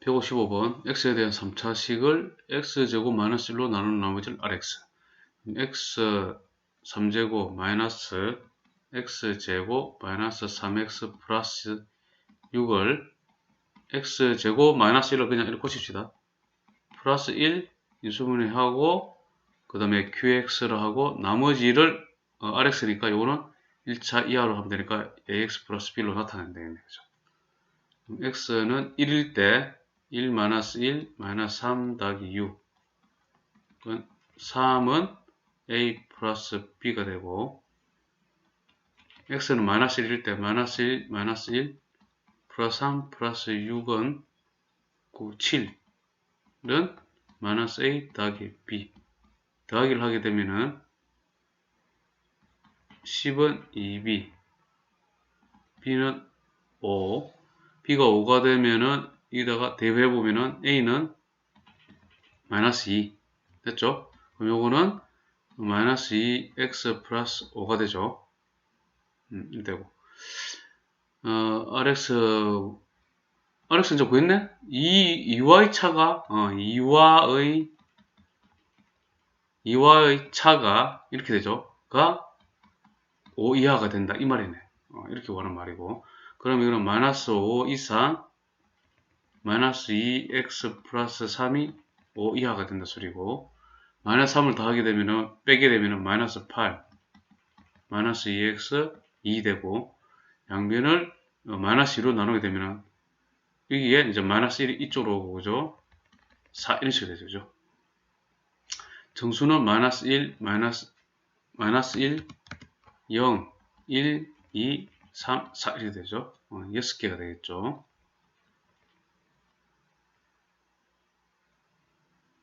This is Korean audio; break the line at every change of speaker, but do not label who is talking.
155번 x에 대한 3차식을 x제곱 마이너스 1로 나누는 나머지를 rx x 3제곱 마이너스 x제곱 마이너스 3x 플러스 6을 x제곱 마이너스 1을 그냥 이렇게 고칩시다. 플러스 1 인수분해 하고 그 다음에 qx를 하고 나머지를 어, rx니까 이거는 1차 이하로 하면 되니까 ax 플러스 b로 나타내면 되겠네요. x는 1일 때 1 마이너스 1 마이너스 3 더하기 6 3은 a 플러스 b가 되고 x는 마이너스 1일 때 마이너스 1 마이너스 1 플러스 3 플러스 6은 9, 7은 마이너스 a 더하기 b. 더하기를 하게 되면은 10은 2b b는 5 b가 5가 되면은 여기다가 대입해 보면은 a는 마이너스 2 됐죠? 그럼 요거는 마이너스 2x 플러스 5가 되죠. 음, 되고 어, rx rx 이제 구했네? 2, 2와의 차가 어, 2와의 2와의 차가 이렇게 되죠. 가 5 이하가 된다 이 말이네. 어, 이렇게 원하는 말이고 그럼 이거는 마이너스 5 이상 마이너스 2x 플러스 3이 5 이하가 된다 소리고 마이너스 3을 더하게 되면은 빼게 되면은 마이너스 8 마이너스 2x 2 되고 양변을 어, 마이너스 2로 나누게 되면은 여기에 이제 마이너스 1이 이쪽으로 오고 그죠? 4 이런 식으로 되죠 그죠? 정수는 마이너스 1 마이너스 마이너스 1 0 1 2 3 4 이렇게 되죠? 어, 6개가 되겠죠